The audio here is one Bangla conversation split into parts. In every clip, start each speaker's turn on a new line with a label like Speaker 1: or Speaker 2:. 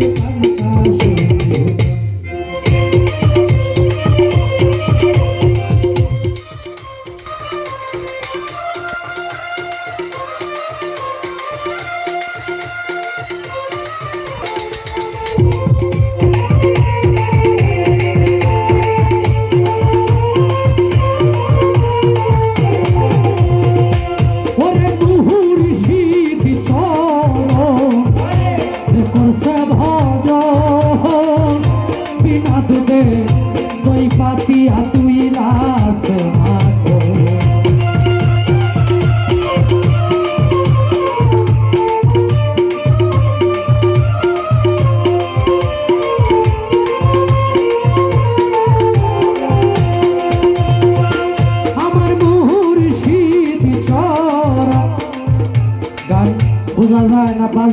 Speaker 1: Thank you.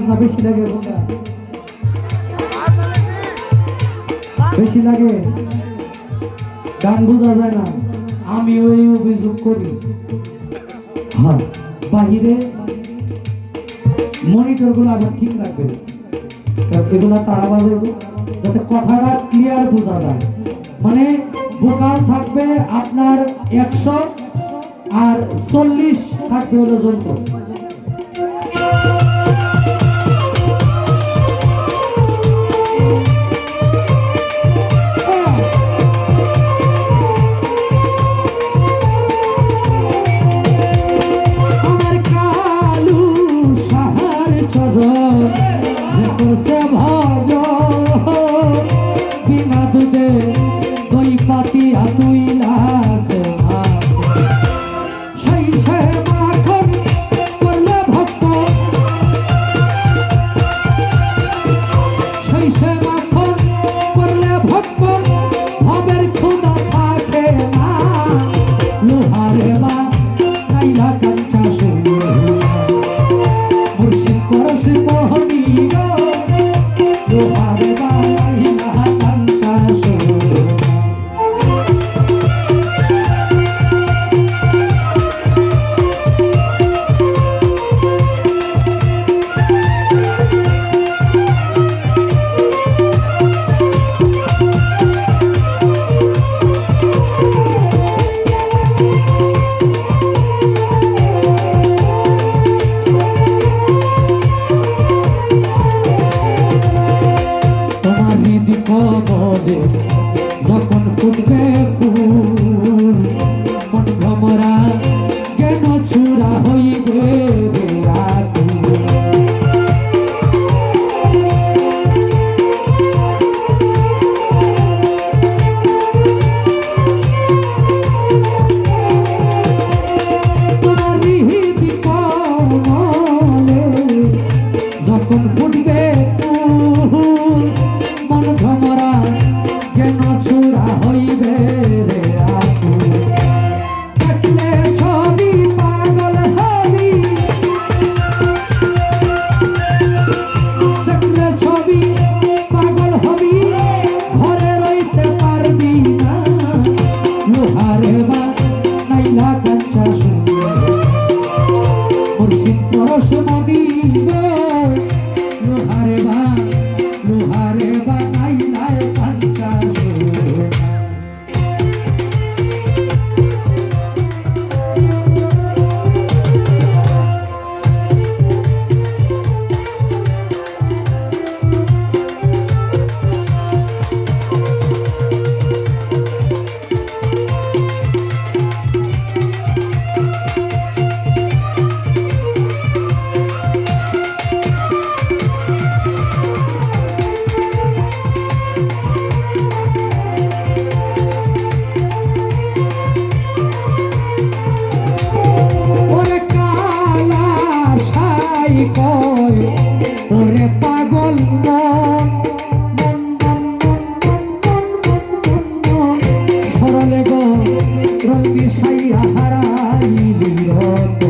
Speaker 1: না বেশি লাগে বেশি লাগে? গান বোঝা যায় না। আমি ওই অভিযোগ করি। হ্যাঁ বাহিরে মনিটরগুলো আবার ঠিক রাখবে। এগুলো তারা বাজাবে যাতে কথাটা ক্লিয়ার বোঝা যায়। মানে বোকার থাকবে আপনার একশো আর চল্লিশ থাকবে হলো যন্ত্র পাতিয়া তুই namorar.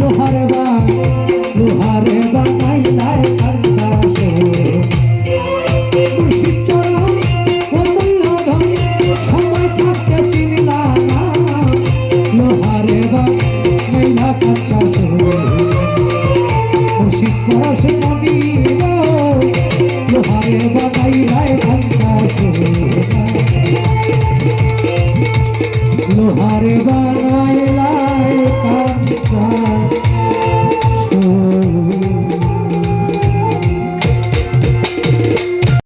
Speaker 1: লোহারে বা লোহারে বা নাই নাই